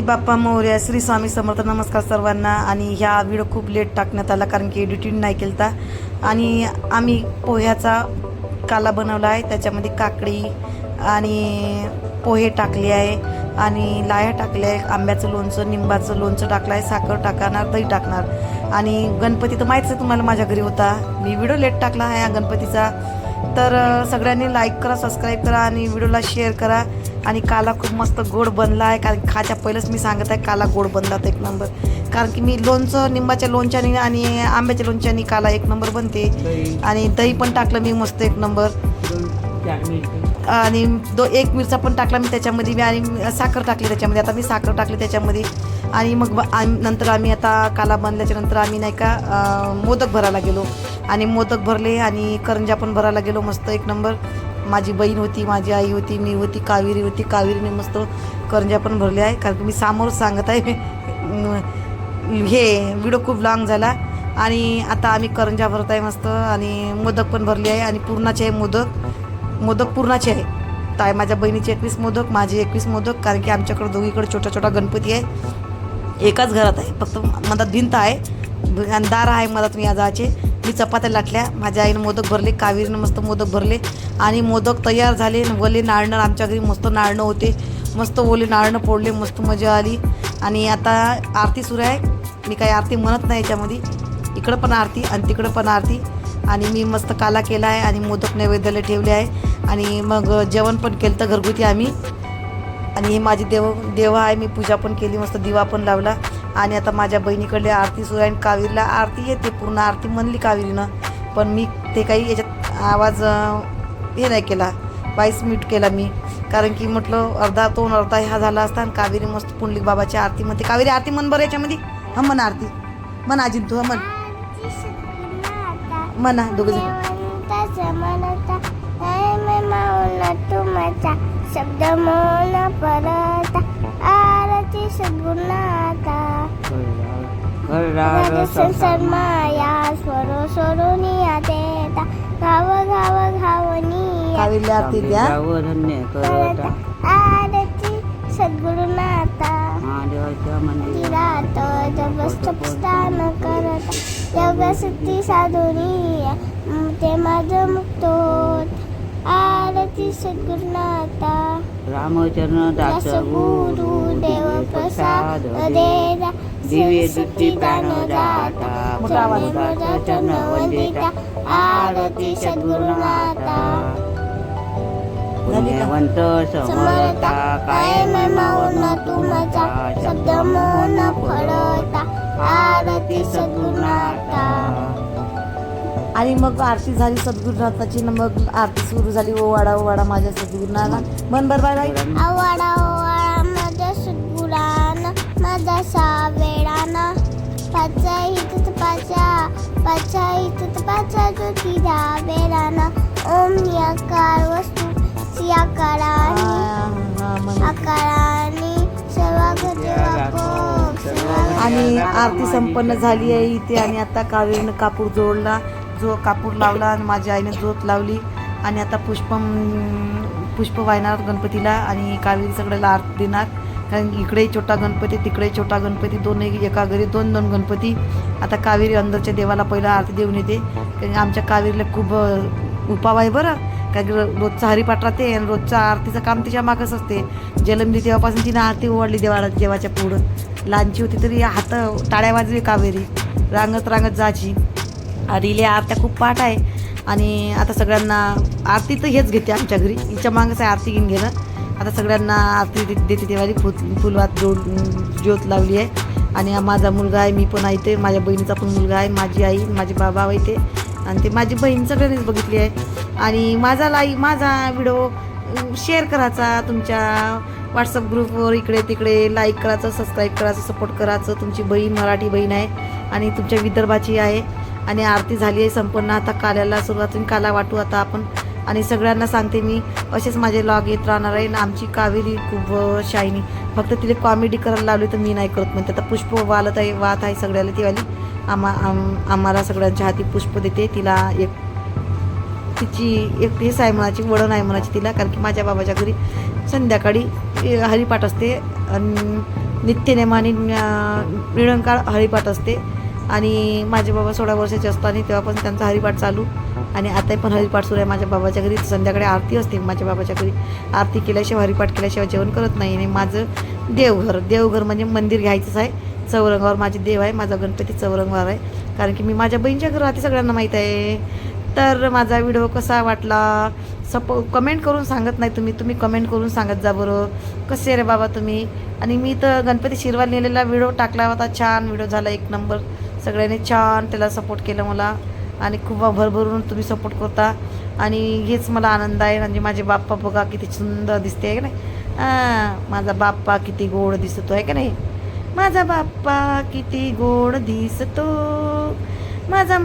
गणपती बाप्पा मोर्या श्री स्वामी समर्थ नमस्कार सर्वांना. आणि ह्या व्हिडिओ खूप लेट टाकण्यात आला कारण की एडिटिंग नाही केलता. आणि आम्ही पोह्याचा काला बनवला आहे. त्याच्यामध्ये काकडी आणि पोहे टाकले आहे. आणि लाया टाकल्या आहे आंब्याचं लोणचं निंबाचं लोणचं टाकलं आहे. साखर टाकणार दही टाकणार. आणि गणपती तर माहीतच आहे तुम्हाला माझ्या घरी होता. मी व्हिडिओ लेट टाकला आहे या गणपतीचा. तर सगळ्यांनी लाईक करा सबस्क्राईब करा आणि व्हिडिओला शेअर करा. आणि काला खूप मस्त गोड बनला आहे. कारण खायच्या पहिलंच मी सांगत आहे काला गोड बनला तर एक नंबर कारण की मी लोणचं निंबाच्या लोणच्याने आणि आंब्याच्या लोणच्याने काला एक नंबर बनते. आणि दही पण टाकलं मी मस्त एक नंबर आणि दो एक मिरचा पण टाकला मी त्याच्यामध्ये मी आणि साखर टाकली त्याच्यामध्ये. आता मी साखर टाकली त्याच्यामध्ये. आणि मग ब- आम- नंतर आम्ही आता काला बनल्याच्या नंतर आम्ही नाही का मोदक भरायला गेलो. आणि मोदक भरले आणि करंजा पण भरायला गेलो मस्त एक नंबर माझी बहीण होती माझी आई होती मी होती कावेरी होती कावेरीने मस्त करंजा पण भरले आहे कारण की मी समोर सांगत आहे. हे व्हिडिओ खूप लॉंग झाला. आणि आता आम्ही करंजा भरत आहे मस्त. आणि मोदक पण भरले आहे. आणि पूर्णाचे आहे मोदक. मोदक पूर्णाचे आहे. ताय माझ्या बहिणीचे एकवीस मोदक माझे एकवीस मोदक. कारण की आमच्याकडे दोघीकडे छोटा छोटा गणपती आहे. एकाच घरात आहे. फक्त मधात भिंत आहे. आणि दार आहे मधात मी आजाचे. मी चपात्या लाटल्या. माझ्या आईनं मोदक भरले कावेरीनं मस्त मोदक भरले आणि मोदक तयार झाले. वले नाळणं आमच्या घरी मस्त नाळणं होते. मस्त ओले नाळणं फोडले मस्त मजा आली. आणि आता आरती सुरू आहे. मी काही आरती म्हणत नाही याच्यामध्ये. इकडं पण आरती आणि तिकडं पण आरती. आणि मी मस्त काला केला आहे आणि मोदक नैवेद्याला ठेवले आहे. आणि मग जेवण पण केलं तर घरगुती आम्ही. आणि हे माझी देव देव आहे. मी पूजा पण केली मस्त दिवा पण लावला. आणि आता माझ्या बहिणीकडले आरती सुरू आहे आणि कावेरीला आरती येते पूर्ण आरती म्हणली कावेरीनं. पण मी ते काही याच्यात आवाज हे नाही केला. वाईस म्यूट केला मी. कारण की म्हटलं अर्धा तोंड अर्धा ह्या झाला असता आणि कावेरी मस्त पुंडलिक बाबाची आरती म्हणते. कावेरी आरती म्हण बरं याच्यामध्ये. हा म्हण आरती. म्हण आजी तू मन म्हण. म्हणा दोघे जण. शब्द संसार माया स्वरो द्या करता। आरती सद्गुरुनाथा महादेवाच्या मंदिरात करत। योग सिद्धी साधुनी ते माझं मुक्तोत। आरती सद्गुरुनाथा रामचरण दास गुरु देव चरण वंदिता आरती सद्गुरुनाथा? पुण्यवंत समर्था काय मौन तुमचा शब्द मौन फळता आरती सद्गुरुनाथा आणि मग आरती झाली सद्गुरुनाथाची न मग आरती सुरू झाली ओ वाडा ओ वाडा माझ्या सद्गुरुनाला मन बरबाय माझा सावेडाना पाचा हित पाचा पाचा हित पाचा जो तिरा वेडाना ओम नियाकार वस्तू सियाकारानी आकारानी. वाको आणि आरती संपन्न झाली आहे इथे आणि आता कावेरीनं कापूर जोडला जो कापूर लावला आणि माझ्या आईने जोत लावली. आणि आता पुष्प पुष्प वाहणार गणपतीला आणि कावेरी सगळ्याला आरती देणार. कारण की इकडे छोटा गणपती तिकडे छोटा गणपती दोन एका घरी दोन दोन गणपती. आता कावेरी अंदरच्या देवाला पहिला आरती देऊन येते. कारण आमच्या कावेरीला खूप उपाव आहे बरं. कारण की रोजचा हरिपाठ राहते आणि रोजचं आरतीचं काम तिच्या मागच असते. जलमली तेव्हापासून तिने आरती ओढली देवाला देवाच्या पुढं. लहानची होती तरी हात टाळ्या वाजली कावेरी. रांगत रांगत जायची. आणि आरत्या खूप पाठ आहे. आणि आता सगळ्यांना आरती तर हेच घेते आमच्या घरी. हिच्या मागच आहे आरती घेऊन घेणं. आता सगळ्यांना आरती दे- देते देवाली फुल फुलवात जोड ज्योत लावली आहे. आणि माझा मुलगा आहे मी पण आहे माझ्या बहिणीचा पण मुलगा आहे माझी आई माझे बाबा आहे ते आणि ते माझी बहीण सगळ्यांनीच बघितली आहे. आणि माझा लाई माझा व्हिडिओ शेअर करायचा तुमच्या व्हॉट्सअप ग्रुपवर इकडे तिकडे. लाईक करायचं सबस्क्राईब करायचं सपोर्ट करायचं. तुमची बहीण मराठी बहीण आहे. आणि तुमच्या विदर्भाची आहे. आणि आरती झाली आहे संपन्न. आता काल्याला सुरुवात काला वाटू आता आपण. आणि सगळ्यांना सांगते मी असेच माझे लॉग येत राहणार आहे. आणि आमची कावेरी खूप शायनी फक्त तिला कॉमेडी करायला लावली तर मी नाही करत म्हणते. आता पुष्प वालत आहे वाहत आहे सगळ्याला ती वाली. आम्हा आम- आम्हाला सगळ्यांच्या हाती पुष्प देते. तिला एक तिची एक हेच आहे म्हणाची वडण आहे म्हणाची तिला. कारण की माझ्या बाबाच्या घरी संध्याकाळी हरिपाठ असते. आणि नित्यनेमाने अं, हरिपाठ असते. आणि माझे बाबा सोळा वर्षाचे असताना तेव्हापासून त्यांचा हरिपाठ चालू. आणि आताही पण हरिपाठ सुरू आहे. माझ्या बाबाच्या घरी संध्याकाळी आरती असते. माझ्या बाबाच्या घरी आरती केल्याशिवाय हरिपाठ केल्याशिवाय जेवण करत नाही. आणि माझं देवघर देवघर म्हणजे मंदिर घ्यायचंच आहे. चौरंगावर माझे देव आहे. माझा गणपती चौरंगावर आहे. कारण की मी माझ्या बहिणीच्या घरी राहते सगळ्यांना माहीत आहे. तर माझा व्हिडिओ कसा वाटला? सपो कमेंट करून सांगत नाही तुम्ही. तुम्ही कमेंट करून सांगत जा बरं. कसे रे बाबा तुम्ही? आणि मी तर गणपती शिरवाल नेलेला व्हिडिओ टाकला होता. छान व्हिडिओ झाला एक नंबर. सगळ्यांनी छान त्याला सपोर्ट केला मला. आणि खूप भरभरून तुम्ही सपोर्ट करता. आणि हेच मला आनंद आहे. म्हणजे माझे बाप्पा बघा किती सुंदर दिसते आहे का नाही? हां माझा बाप्पा किती गोड दिसतो आहे का नाही? माझा बाप्पा किती गोड दिसतो. माझा